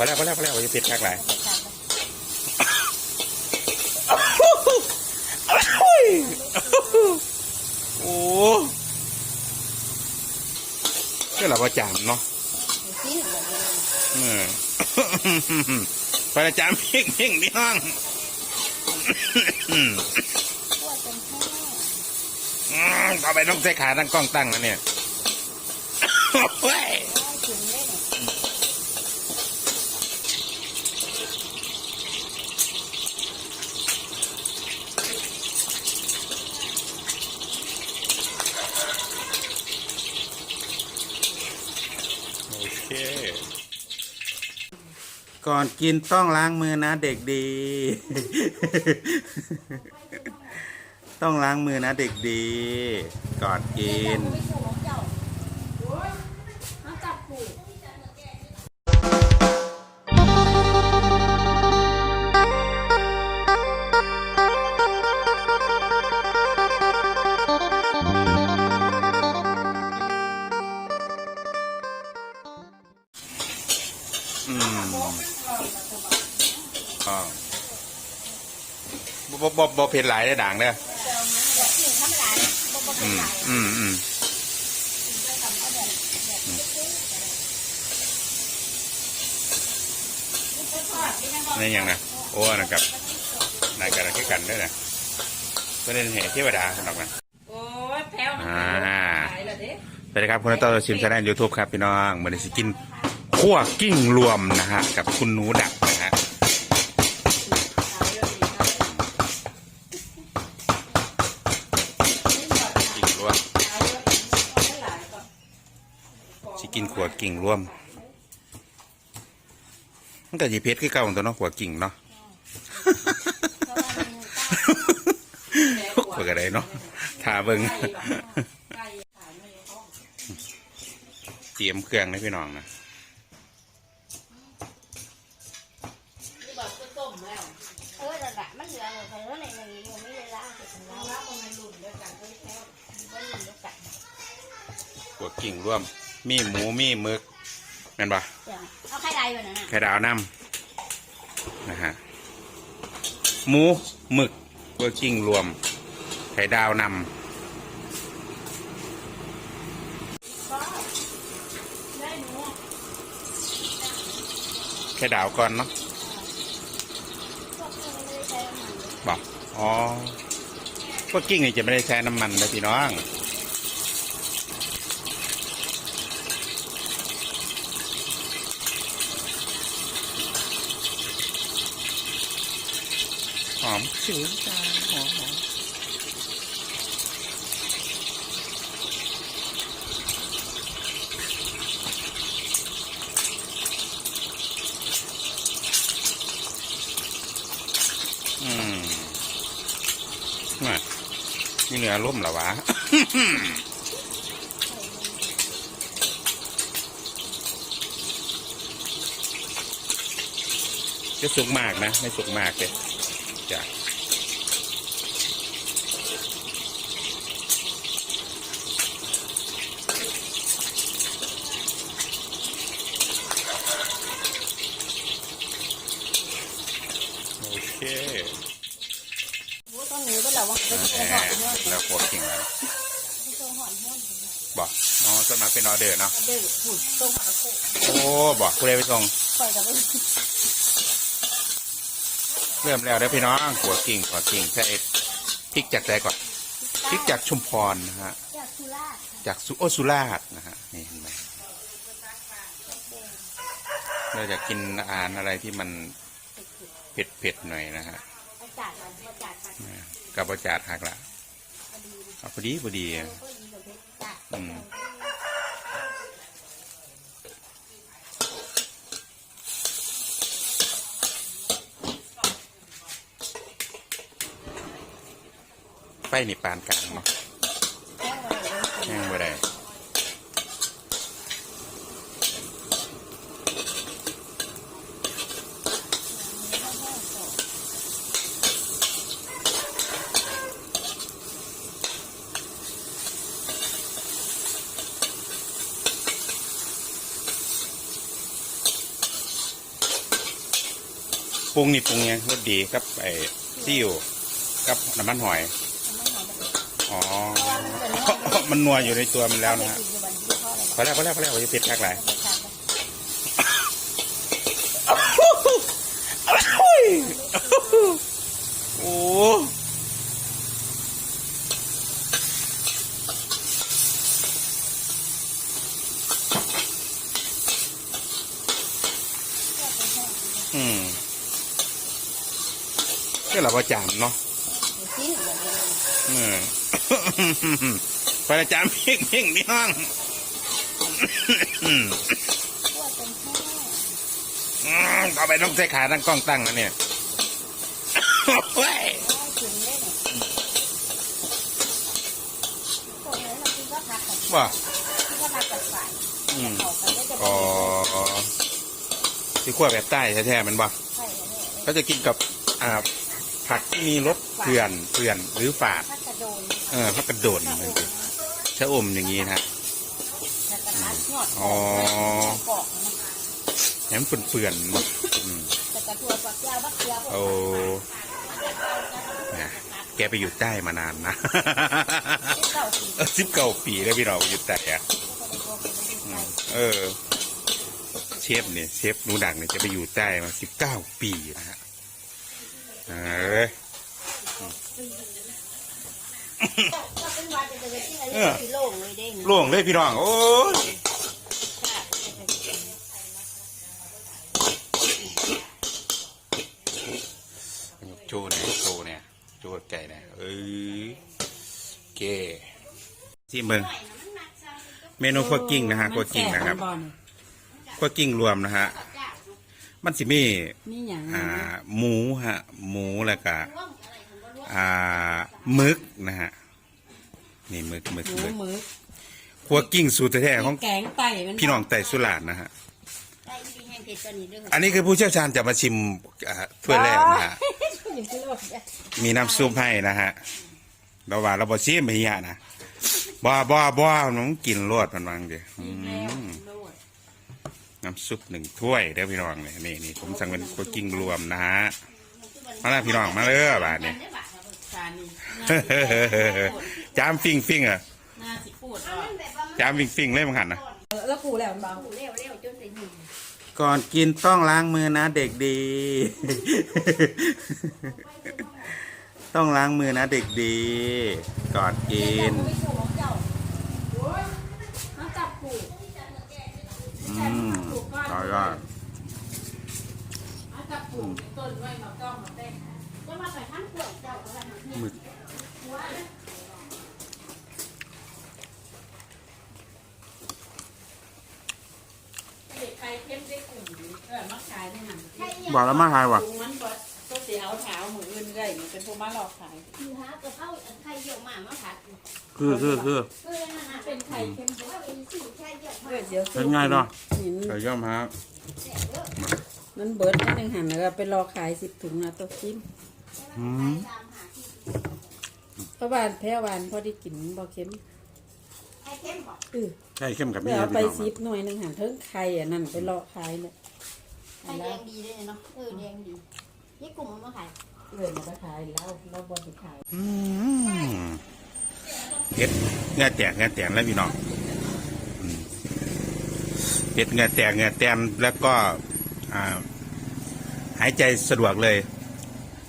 อแล้วพอแล้วพอแล้วจะเผ็ดมากหลายโอ้ก็เราประจำเนาะเออประจำเพ่งเพ่งพี่น้องต่อไปต้องใส่ขาตั้งกล้องตั้งนะเนี่ยโอ้ย โอเค ก่อนกินต้องล้างมือนะเด็กดี ต้องล้างมือนะเด็กดี ก่อนกิน เผ็ดหลายได้อด่างเด้ออืมอืมอืมนี่ยังนะโอ้นะครับนายกันแค่กันด้วยนะก็เล่นแห่เทวดาสำหรับมันโอ้ยแพ้วอ่าขายแล้วเด้สวัสดีครับคุณต้อชิมชาแนลยูทูบครับพี่น้องมาได้สิกินขั้วกิ้งรวมนะฮะกับคุณหนูดักนะฮะ ขายแล้วดีนะ กิ้งรวม ขายแล้วไม่หลายก่อน สิ กินขัวกิ่งร่วม มันก็ยีเพชรคือเก่าตัวเนาะขัวกิ่งเนาะพวกอะไรเนาะทาเบิงไก่ขายไม่ได้ของเตรียมเครื่องให้พี่น้องนะนี่แบบก็ต้มแล้วเออแต่แบบมันเหลือหมดเลยในนี้ยังไม่ได้ล้างเสร็จแล้เอาวละก็ไม่รุ่นเดียวกันก็แพ้วก็ลืมยกกลับขัวกิ่งรวม มีหมูมีหมึกแม่นปะเดี๋ยวเอาไข่ใดแบบนั้นน่ะไข่ดาวน้ำนะฮะหมูหมึกขัวกิ่งรวม ไข่ดาวนำได้หนูไข่ดาวก่อนเนาะพวกนี้ไม่ได้ใช้น้ำมันเลยบอกอ๋อขัวกิ่งนี่จะไม่ได้ใช้น้ำมันเลยพี่น้อง หอมสิวจ้าหอมหอมอืมน่ะนี่เนื้อล่มเหรอวะจะสุกมากนะ ไม่สุกมากเลย จ้ะโอเคโอ้ต้นนี้ก็เราว่าเป็นแหตัวหอมห้อนมแล้วโคตรเก่งแล้วเป็นตัวหอมห้อนบอกอ๋อสวนมัครเป็นออเดอร์เนาะเดือดหุ่นตัวหอมโคกโอ้บอกผู้ใดไปส่งปล่อยกับไป เริ่มแล้วเด้พี่น้องขัวกิ่งขัวกิ่งใส่พริกจากไหนก่อนพริกจากชุมพรนะฮะจากสุราษฎร์จากสุโอสุราษฎร์นะฮะนี่เห็นไหมเราจะกินอาหารอะไรที่มันเผ็ดเผ็ดหน่อยนะฮะอาจารย์อาจารย์ค่ะอ่ากับประจาดหักละพอดีพอดีอืม ไฟนี่ปานกลางเนาะแห้งไปได้ปรุงนี่ปรุงยังรสดีครับไอ้ซีอิ๊วกับน้ำมันหอย อ๋อมันนัวอยู่ในตัวมันแล้วนะฮะพอแล้วพอแล้วพอแล้วอย่าเผ็ดมากหลายโอ้อืมก็เราประจามเนาะ อืมประจามเพ่งเพ่งพี่น้องอืมต่อไปต้องใช้ขาตั้งกล้องตั้งนะเนี่ยโอ้ยว่าอืมอ๋อที่ขั้วแบบใต้แท้ๆมันบ่ก็จะกินกับอ่า ผักที่มีรสเกลื่อนเกลื่อนหรือฝาด ถ้ากระโดนเออพักกระโดดมันสิชะอมอย่างนี้นะกระทัดหยอดอ๋อปอกนะแหมเปื่อนๆอืมแต่กระตัวฝักยาวบักเดียวโอ้นะแกไปอยู่ใต้มานานนะ เก่าปีสิบเก้าปีแล้วพี่เราอยู่ใต้อะอืมเออ เชฟเนี่ยเชฟหนูดังเนี่ยจะไปอยู่ใต้มาสิบเก้าปีนะฮะ เออโล่งเลยเด้งโล่งเลยพี่น้อง โอ้ยโจเนี่ยโจเนี่ยโจไก่เนี่ยเอ้ยเก๋ที่เมืองเมนูคั่วกิ้งนะฮะคั่วกิ้งนะครับคั่วกิ้งรวมนะฮะ มันสิมีนี่อย่างอ่าหมูฮะหมูแล้วก็อ่าหมึกนะฮะนี่หมึกหมึกหมูหมึกหมึกคั่วกิ้งสูตรแท้ๆของแกงไต่มันพี่น้องไต่สุราษฎร์นะฮะได้ที่แห้งเผ็ดตัวนี้ด้วยอันนี้คือผู้เชี่ยวชาญจะมาชิมอ่าถ้วยแรกนะฮะอยู่ที่โลกมีน้ำซุปให้นะฮะเราว่าเราบอชิมไม่ยะนะบ้าบ้าบ้าน้องกินรวดมันวางเดียวอืม น้ำซุปหนึ่งถ้วยเด้อพี่น้องเนี่ยนี่นี่ผมสั่งเป็นคั่วกิ้งรวมนะฮะมาแล้วพี่น้องมาเลยบาทเนี่ยจานนี้จามฟิงฟิงอะหน้าสิปูดอะจามฟิงฟิงเลยมังหันนะแล้วกูแล้วมันเบาเร็วเร็วจนจะหิวก่อนกินต้องล้างมือนะเด็กดี ต้องล้างมือนะเด็กดี ก่อนกินน้ำจับปูอืม ต่อยอดน้ำจับปูต้นไว้มาต้องมาเต้นจะมาใส่ทั้งขวดเจ้าอะไรหมึกเด็กใครเข้มได้กลุ่มเออมักขายได้หันบอกแล้วมาทายว่ะลุงมันก็ก็เสียเอาเท้าหมืออื่นได้มันเป็นพวกมาหลอกขายคือหากระเพราไข่เยอะมากมาผัดคือคือคือคือนั่นน่ะเป็นไข่เข้มว่าเป็นสิ่งแค่เยอะเอมาอกเดี๋ยว เป็นไงเนาะหินใส่ย่อมฮะมันเบิร์ดนิดนึงหันแล้วก็ไปรอขายสิบถุงนะตัวจิ้มอืมตามหาที่เพราะวานแพ้วานพอได้กินบ่เค็มไข่เค็มบอกเออใช่เข้มกับไปนี่เอาพี่ไปน้องซิปหน่วยหนึ่งหันเทิงไข่อะนั่นไปรอขายเนี่ยไข่แดงดีด้วยเนาะเออแดงดีนี่กลุ่มมันมาขายเอื่อยมันก็ขายแล้วแล้วบอลขายอืมเผ็ดเงาแตกเงาแตกแล้วพี่น้องอืม เผ็ดเงาแตกเงาแตนแล้วก็อ่าหายใจสะดวกเลย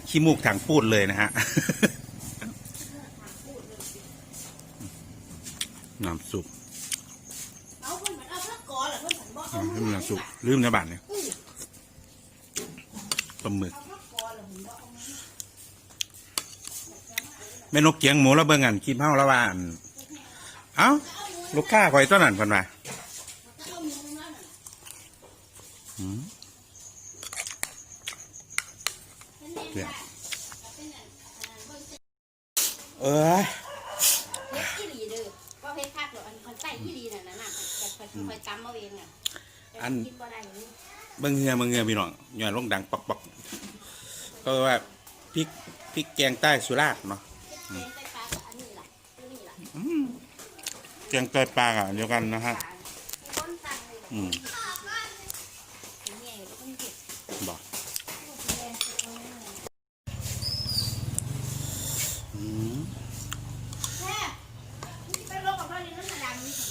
ขี้มูกถังปูดเลยนะฮะน้ำซุปเอาเพิ่นเหมือนเอาพระกอเหรอเพิ่นเหมือนบอกอืเอามน้ำซุปลืมนะบาทเนี่ยปลาหมึกพระกอเหรอผมบอกแม่นกเกียงหมูแล้วเบิ่งอันกินเผาแล้วว่าอันเอ้า ลูกค้าคอยต้นนั้นเพิ่นว่า เนี่ยเอ้ยเฮ็ดอีหลีเด้อว่าเฮ็ดคักเหรออันคนใต้อีหลีน่ะนะน่ะแต่ค่อยค่อยตำเอาเองน่ะแต่กินบ่ได้เลยเบิ่งเหือเบิ่งเหือพี่น้องย้อนลงดังปอกปอกก็ว่าพริกพริกแกงใต้สุราษฎร์เนาะแกงไตปลากับอันนี้ล่ะอันนี้ล่ะอืมแกงใต้ปลาอะเดียวกันนะฮะคนสั่งเลยอืม เป็นไงต้องเก็บ บอก แดง นกับไข่เค็มนะพี่น้อง ล้างไม่ว่าแล้วแม่ไปนี่ฮะมึงบอกแล้วมึงบอกว่าหน่อยกูมึงจะเห็นหน่อยได้หลา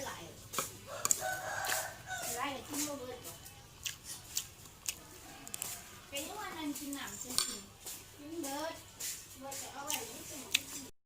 ยหลายเลยที่มึงเบิดเป็นยังวันนั้นกินหนำจริงๆมึงเบิดเบิดจะเอาไว้